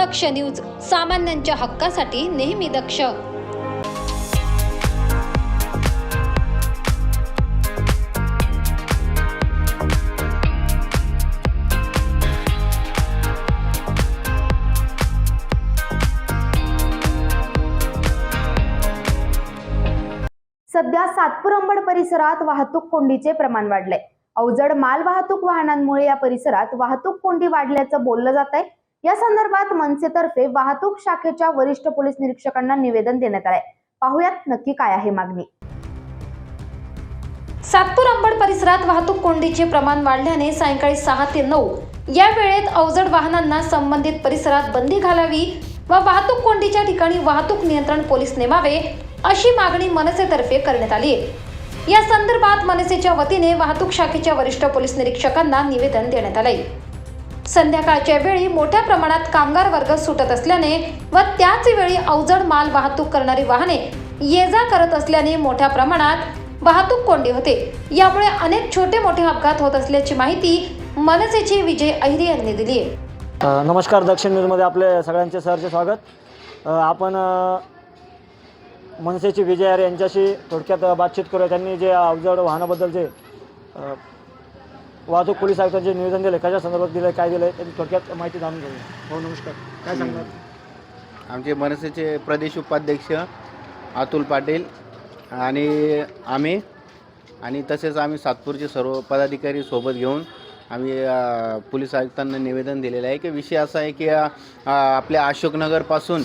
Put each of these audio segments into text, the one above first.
दक्ष news सामान्यांच्या हक्कासाठी नेहमी दक्ष. सध्या सातपूर अंबड परिसरात वाहतूक कोंडीचे प्रमाण वाढले अवजड माल वाहतूक वाहनांमुळे या परिसरात वाहतूक कोंडी वाढल्याचं बोललं जात आहे या संदर्भात मनसेतर्फे वाहतूक शाखेच्या वरिष्ठ पोलीस निरीक्षकांना निवेदन देण्यात आलंय. पाहुयात नक्की काय आहे मागणी. सातपूर अंबड परिसरात वाहतूक कोंडीचे प्रमाण वाढल्याने सायंकाळी सहा ते नऊ या वेळेत अवजड वाहनांना संबंधित परिसरात बंदी घालावी व वाहतूक कोंडीच्या ठिकाणी वाहतूक नियंत्रण पोलीस नेमावे अशी मागणी मनसेतर्फे करण्यात आली या संदर्भात मनसेच्या वतीने वाहतूक शाखेच्या वरिष्ठ पोलीस निरीक्षकांना निवेदन देण्यात आलंय. संध्याकाळच्या वेळी मोठ्या प्रमाणात कामगार वर्ग सुटत असल्याने व त्याच वेळी अवजड माल वाहतूक करणारी वाहने ये जा करत असल्याने मोठ्या प्रमाणात वाहतूक कोंडी होते. यामुळे अनेक छोटे मोठे अपघात होत असल्याची माहिती मनसेचे विजय अहिरे यांनी दिली आहे. नमस्कार दक्षिण न्यूजमध्ये आपले सगळ्यांचे सरचे स्वागत. आपण मनसेचे विजय आरे यांच्याशी थोडक्यात बातचीत करूया. त्यांनी जे अवजड वाहनाबद्दल जे वाहतूक पोलीस आयुक्तांचे निवेदन दिले कशा संदर्भात दिले काय दिले त्यांची थोडक्यात माहिती जाणून घेऊया. हो नमस्कार. काय सांगणार? आमचे मनसेचे प्रदेश उपाध्यक्ष अतुल पाटील आणि आम्ही आणि तसेच आम्ही सातपूरचे सर्व पदाधिकारी सोबत घेऊन आम्ही पोलीस आयुक्तांना निवेदन दिलेलं आहे. की विषय असा आहे की आपल्या अशोकनगरपासून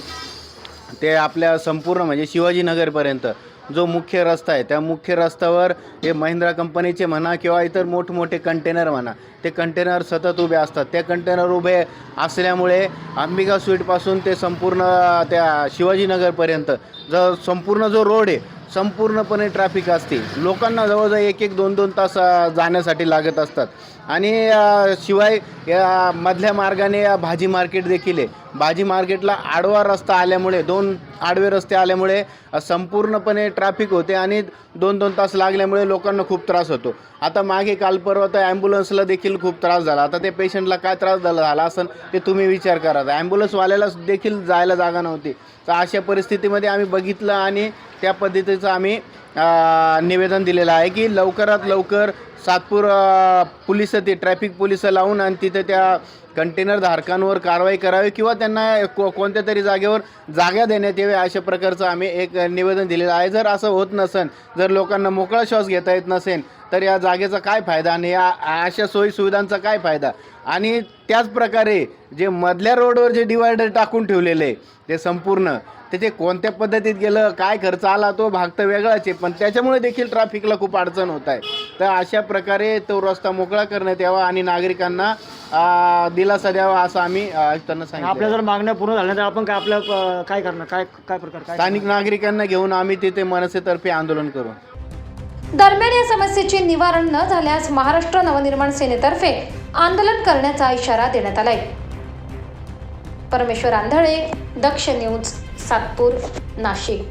ते आपल्या संपूर्ण म्हणजे शिवाजीनगरपर्यंत जो मुख्य रस्ता आहे त्या मुख्य रस्त्यावर हे महिंद्रा कंपनीचे म्हणा किंवा इतर मोठमोठे कंटेनर म्हणा ते कंटेनर सतत उभे असतात. त्या कंटेनर उभे असल्यामुळे अंबिका स्वीटपासून ते संपूर्ण त्या शिवाजीनगरपर्यंत जो संपूर्ण जो रोड आहे संपूर्णपणे ट्रॅफिक असते लोकांना जवळजवळ एक एक दोन दोन तास जाण्यासाठी लागत असतात. आणि शिवाय या मधल्या मार्गाने या भाजी मार्केट देखील आहे. भाजी मार्केटला आडवा रस्ता आल्यामुळे दोन आडवे रस्ते आल्यामुळे संपूर्णपणे ट्रॅफिक होते आणि दोन दोन तास लागल्यामुळे लोकांना खूप त्रास होतो. आता मागे काल परवा तर ॲम्ब्युलन्सला देखील खूप त्रास झाला. आता ते पेशंटला काय त्रास झाला झाला असेल ते तुम्ही विचार करा. ॲम्ब्युलन्सवाल्याला देखील जायला जागा नव्हती. तर अशा परिस्थितीमध्ये आम्ही बघितलं आणि त्या पद्धतीचं आम्ही निवेदन दिलेलं आहे की लवकरात लवकर सातपूर पोलीस ते ट्रॅफिक पोलीस लावून आणि तिथे त्या कंटेनर धारकांवर कारवाई करावी किंवा त्यांना को कोणत्या तरी जागेवर जागा देण्यात यावी अशा प्रकारचं आम्ही एक निवेदन दिलेलं आहे. जर असं होत नसेल जर लोकांना मोकळा श्वास घेता येत नसेल तर या जागेचा काय फायदा आणि या अशा सोयी सुविधांचा काय फायदा? आणि त्याच प्रकारे जे मधल्या रोडवर जे डिवायडर टाकून ठेवलेले आहे ते संपूर्ण ते ते कोणत्या पद्धतीत गेलं काय खर्च आला तो भाग तर वेगळाच आहे पण त्याच्यामुळे देखील ट्रॅफिकला खूप अडचण होत आहे. तर अशा प्रकारे तो रस्ता मोकळा करण्यात यावा आणि नागरिकांना दिलासा द्यावा असं आम्ही आणि सांगितलं आपल्या जर मागण्या पूर्ण झाल्या तर आपण काय आपल्या काय करणार? काय काय प्रकार? स्थानिक नागरिकांना घेऊन आम्ही तिथे मनसेतर्फे आंदोलन करू. दरम्यान या समस्येचे निवारण न झाल्यास महाराष्ट्र नवनिर्माण सेनेतर्फे आंदोलन करण्याचा इशारा देण्यात आलाय. परमेश्वर आंधळे दक्ष न्यूज सातपूर नाशिक.